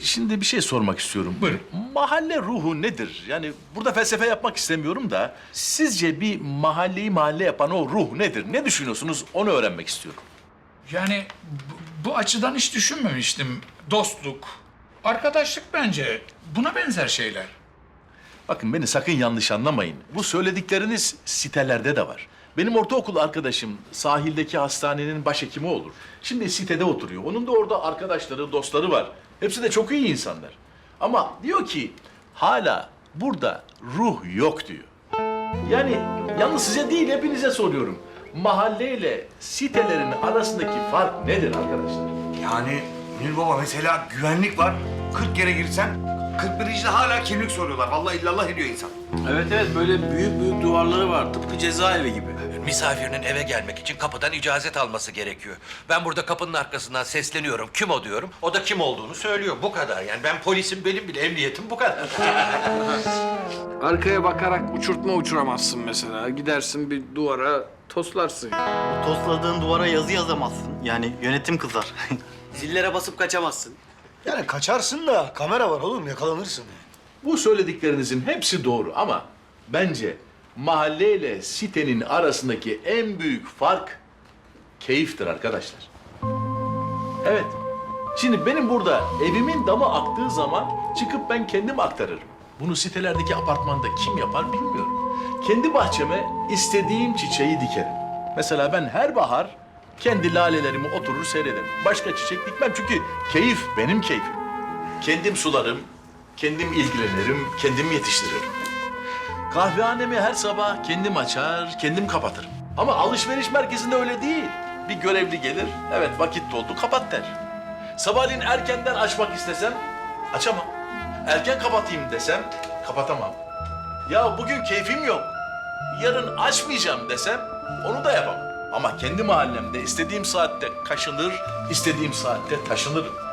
Şimdi bir şey sormak istiyorum. Buyurun. Mahalle ruhu nedir? Yani burada felsefe yapmak istemiyorum da sizce bir mahalleyi mahalle yapan o ruh nedir? Ne düşünüyorsunuz? Onu öğrenmek istiyorum. Yani bu, bu açıdan hiç düşünmemiştim. Dostluk, arkadaşlık bence buna benzer şeyler. Bakın beni sakın yanlış anlamayın. Bu söyledikleriniz sitelerde de var. Benim ortaokul arkadaşım sahildeki hastanenin başhekimi olur. Şimdi sitede oturuyor. Onun da orada arkadaşları, dostları var. Hepsi de çok iyi insanlar. Ama diyor ki hala burada ruh yok diyor. Yani yalnız size değil hepinize soruyorum. Mahalleyle sitelerin arasındaki fark nedir arkadaşlar? Yani Münir Baba mesela güvenlik var. 40 kere girsen 41. de hala kimlik soruyorlar. Vallahi illallah ediyor insan. Evet evet böyle büyük büyük duvarları var tıpkı cezaevi gibi. Misafirinin eve gelmek için kapıdan icazet alması gerekiyor. Ben burada kapının arkasından sesleniyorum. Kim o diyorum. O da kim olduğunu söylüyor. Bu kadar. Yani ben polisim, benim bile emniyetim bu kadar. Arkaya bakarak uçurtma uçuramazsın mesela. Gidersin bir duvara toslarsın. Tosladığın duvara yazı yazamazsın. Yani yönetim kızar. Zillere basıp kaçamazsın. Yani kaçarsın da kamera var oğlum yakalanırsın. Bu söylediklerinizin hepsi doğru ama bence mahalleyle sitenin arasındaki en büyük fark keyiftir arkadaşlar. Evet. Şimdi benim burada evimin damı aktığı zaman çıkıp ben kendim aktarırım. Bunu sitelerdeki apartmanda kim yapar bilmiyorum. Kendi bahçeme istediğim çiçeği dikerim. Mesela ben her bahar kendi lalelerimi oturur seyrederim. Başka çiçek dikmem çünkü keyif benim keyfim. Kendim sularım, kendim ilgilenirim, kendim yetiştiririm. Kahvehanemi her sabah kendim açar, kendim kapatırım. Ama alışveriş merkezinde öyle değil. Bir görevli gelir, evet vakit doldu, kapat der. Sabahleyin erkenden açmak istesem açamam. Erken kapatayım desem kapatamam. Ya bugün keyfim yok, yarın açmayacağım desem onu da yapamam. Ama kendi mahallemde istediğim saatte kaşınır, istediğim saatte taşınırım.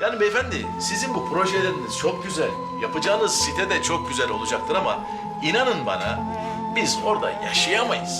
Yani beyefendi sizin bu projeleriniz çok güzel. Yapacağınız site de çok güzel olacaktır ama inanın bana biz orada yaşayamayız.